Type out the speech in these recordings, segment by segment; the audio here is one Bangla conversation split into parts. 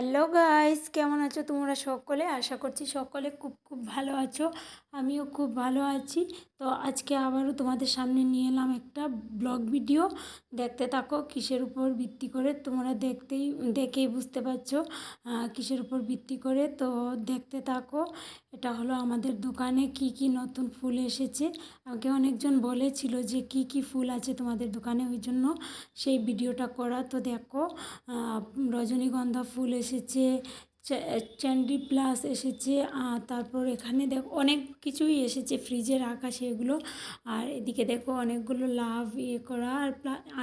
হ্যালো গাইস কেমন আছো তোমরা সকলে? আশা করছি সকলে খুব খুব ভালো আছো। আমিও খুব ভালো আছি। তো আজকে আবারও তোমাদের সামনে নিয়ে এলাম একটা ব্লগ ভিডিও। দেখতে থাকো, কিসের উপর ভিত্তি করে তোমরা দেখতেই, দেখেই বুঝতে পারছ কিসের উপর ভিত্তি করে। তো দেখতে থাকো, এটা হলো আমাদের দোকানে কি কি নতুন ফুল এসেছে। আমাকে অনেকজন বলেছিল যে কি কি ফুল আছে তোমাদের দোকানে, ওই জন্য সেই ভিডিওটা করা। তো দেখো রজনীগন্ধা ফুল এসেছে চ্যান্ডি প্লাস এসেছে তারপর এখানে দেখো, অনেক কিছুই এসেছে ফ্রিজে রাখা সেগুলো আর এদিকে দেখো অনেকগুলো লাভ ইয়ে করা, আর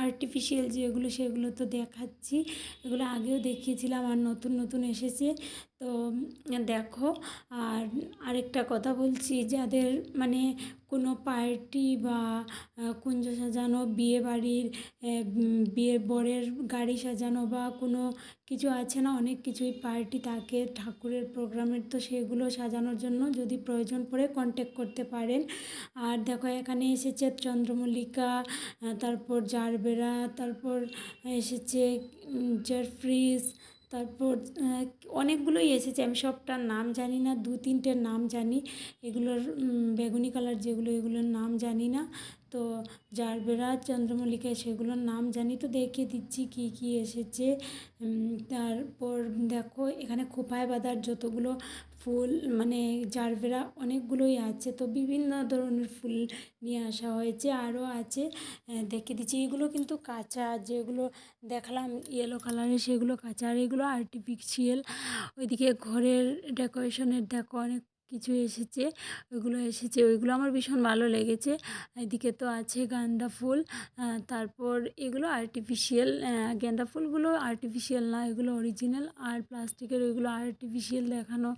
আর্টিফিশিয়াল যেগুলো সেগুলো তো দেখাচ্ছি। এগুলো আগেও দেখিয়েছিলাম আর নতুন নতুন এসেছে। তো, দেখো, আর আরেকটা কথা বলছি, যাদের মানে কোনো পার্টি বা কুঞ্জ সাজানো, বিয়ে বাড়ির বিয়ের বরের গাড়ি সাজানো বা কোনো কিছু আছে না, অনেক কিছুই পার্টি থাকে। ঠাকুরের প্রোগ্রামের তো সেগুলো সাজানোর জন্য যদি প্রয়োজন পড়ে কন্ট্যাক্ট করতে পারেন। আর দেখো এখানে এসেছে চন্দ্রমল্লিকা তারপর জারবেরা, তারপর এসেছে জারফ্রিজ তারপর অনেকগুলোই এসেছে, আমি সবটার নাম জানি না দু তিনটের নাম জানি, এগুলোর বেগুনি কালার যেগুলো, এগুলোর নাম জানি না। তো জারবেরা চন্দ্রমল্লিকা সেগুলোর নাম জানি তো দেখিয়ে দিচ্ছি কি কি এসেছে। তারপর দেখো এখানে খোপায় বাঁধার যতগুলো ফুল মানে জারবেরা অনেকগুলোই আছে তো বিভিন্ন ধরনের ফুল নিয়ে আসা হয়েছে, আরও আছে। দেখে দিচ্ছি এগুলো কিন্তু কাঁচা যেগুলো দেখালাম ইয়েলো কালারের সেগুলো কাঁচা আর এগুলো আর্টিফিশিয়াল ওইদিকে ঘরের ডেকোরেশনের দেখো অনেক কিছু এসেছে, ওইগুলো এসেছে, ওইগুলো আমার ভীষণ ভালো লেগেছে। এদিকে তো আছে গাঁদা ফুল তারপর এগুলো আর্টিফিশিয়াল গাঁদা ফুলগুলো আর্টিফিশিয়াল না, এগুলো অরিজিনাল আর প্লাস্টিকের ওইগুলো আর্টিফিশিয়াল দেখানো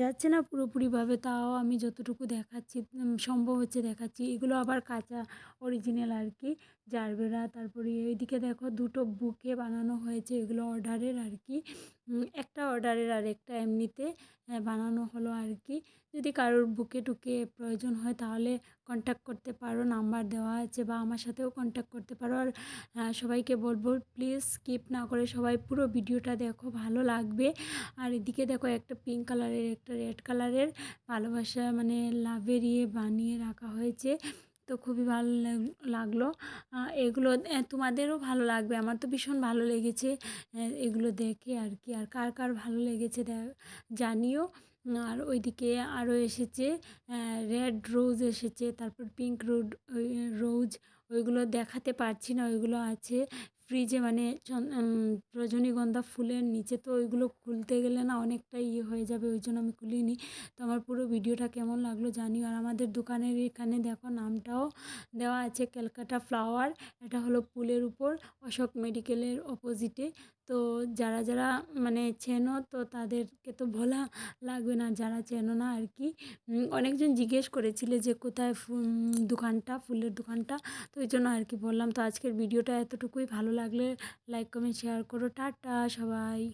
যাচ্ছে না পুরোপুরিভাবে, তাও আমি যতটুকু দেখাচ্ছি সম্ভব হচ্ছে দেখাচ্ছি। এগুলো আবার কাঁচা অরিজিনাল আর কি, জারবেরা, তারপরে এইদিকে দেখো দুটো বুকে বানানো হয়েছে, এগুলো অর্ডারের আর কি। একটা অর্ডারের আর একটা এমনিতে বানানো হলো আর কি যদি কারোর বুকে টুকে প্রয়োজন হয় তাহলে কন্ট্যাক্ট করতে পারো নাম্বার দেওয়া আছে বা আমার সাথেও কন্ট্যাক্ট করতে পারো। আর সবাইকে বলব প্লিজ স্কিপ না করে সবাই পুরো ভিডিওটা দেখো, ভালো লাগবে। আর এদিকে দেখো একটা পিঙ্ক কালারের একটা রেড কালারের ভালোবাসা মানে লাভের ইয়ে বানিয়ে রাখা হয়েছে। তো খুবই ভালো লাগল। এগুলো তোমাদেরও ভালো লাগবে। আমার তো ভীষণ ভালো লেগেছে এগুলো দেখে আর কি। আর কার কার ভালো লেগেছে জানিও। আর ওইদিকে আরও এসেছে রেড রোজ এসেছে, তারপর পিঙ্ক রোড রোজ ওইগুলো দেখাতে পারছি না, ওইগুলো আছে। ফ্রিজে মানে রজনীগন্ধা ফুলের নিচে তো ওইগুলো খুলতে গেলে না অনেকটা ইয়ে হয়ে যাবে, ওই জন্য আমি খুলিনি। তো আমার পুরো ভিডিওটা কেমন লাগল জানি আর আমাদের দোকানের এখানে দেখো নামটাও দেওয়া আছে, ক্যালকাটা ফ্লাওয়ার। এটা হলো পুলের উপর, অশোক মেডিকেলের অপোজিটে তো যারা যারা মানে চেনো তো তাদেরকে তো বলা লাগবে না, যারা চেনো না আর কি। অনেকজন জিজ্ঞেস করেছিলে যে কোথায় দোকানটা, ফুলের দোকানটা? তো ওই জন্য আর কি বললাম। তো আজকের ভিডিওটা এতটুকুই। ভালো লাগলে লাইক, কমেন্ট, শেয়ার করো। টাটা সবাই।